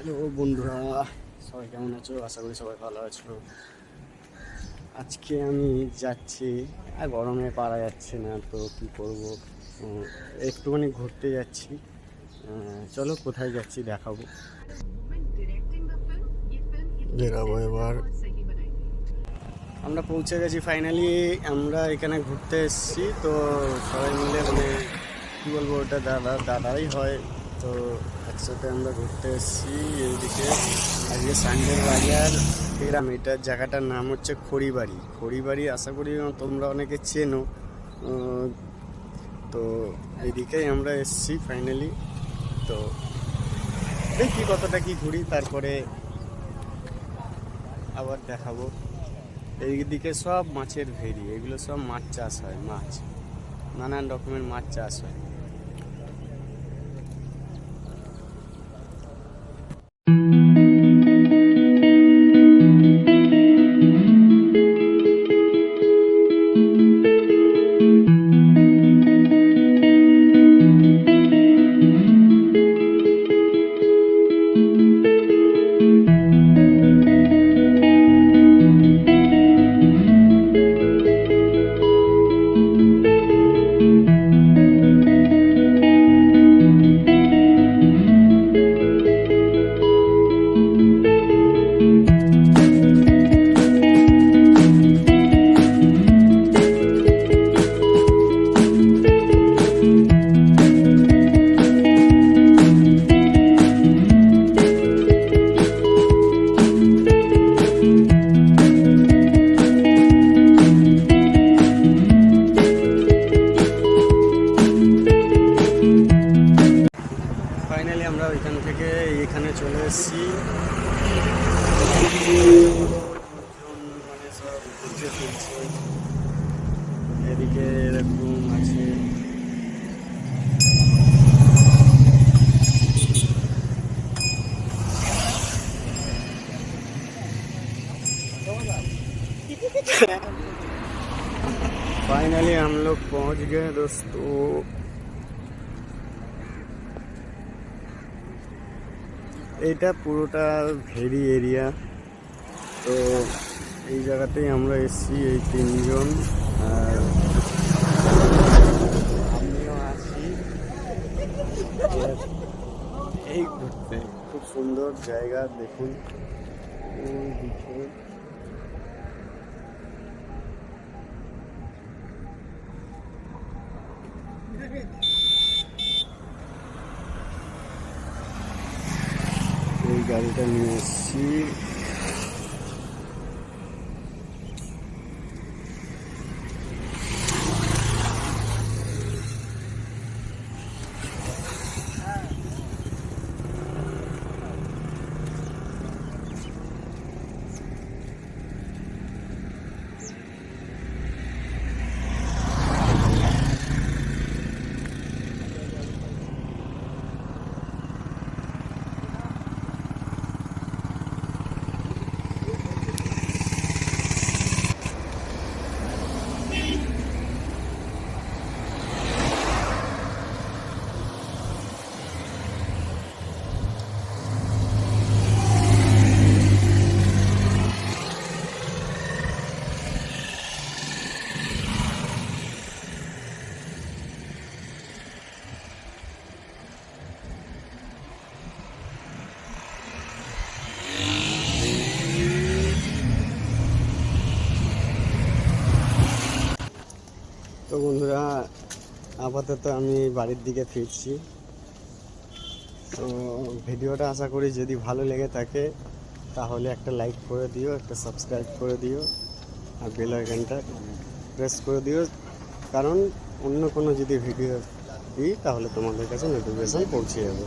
Hello বন্ধুরা, সবাই কেমন আছো? আশা করি সবাই ভালো আছো। আজকে আমি যাচ্ছি, আর গরমে পারা যাচ্ছে না, তো কী করব? একটুখানি ঘুরতে যাচ্ছি। চলো কোথায় যাচ্ছি দেখাবো। বেরাবো এবার। আমরা পৌঁছে গেছি ফাইনালি আমরা এখানে ঘুরতে এসেছি, তো সবাই মিলে মানে কী বলব, ওটা দাদা দাদাই হয়। তো একসাথে আমরা ঘুরতে এসেছি এইদিকে আজকে সানডের বাজার। গ্রাম এটার জায়গাটার নাম হচ্ছে খড়িবাড়ি। খড়িবাড়ি আশা করি তোমরা অনেকে চেনো। তো এইদিকেই আমরা এসেছি ফাইনালি তো দেখি কতটা কি ঘুরি, তারপরে আবার দেখাবো। এইদিকে সব মাছের ভেরি এগুলো সব মাছ চাষ হয়, মাছ। নানান রকমের মাছ চাষ হয়। আমরা ওইখান থেকে এখানে চলে এসেছি মানে সব ঘুরছে ফিরছে এদিকে এরকম আছে फाइनली हम लोग पहुंच गए दोस्तों এটা পুরোটা ভেরি এরিয়া। তো এই জায়গাতেই আমরা এসছি, এই তিনজন। আর আমিও আছি। এই ঘুরতে। খুব সুন্দর জায়গা, দেখুন। গাড়িটা নিয়ে এসেছি আপাতত আমি বাড়ির দিকে ফিরছি। তো ভিডিওটা আশা করি যদি ভালো লেগে থাকে, তাহলে একটা লাইক করে দিও, একটা সাবস্ক্রাইব করে দিও, আর বেল আইকনটা প্রেস করে দিও। কারণ অন্য কোনো যদি ভিডিও দিই, তাহলে তোমাদের কাছে নোটিফিকেশান পৌঁছে যাবে।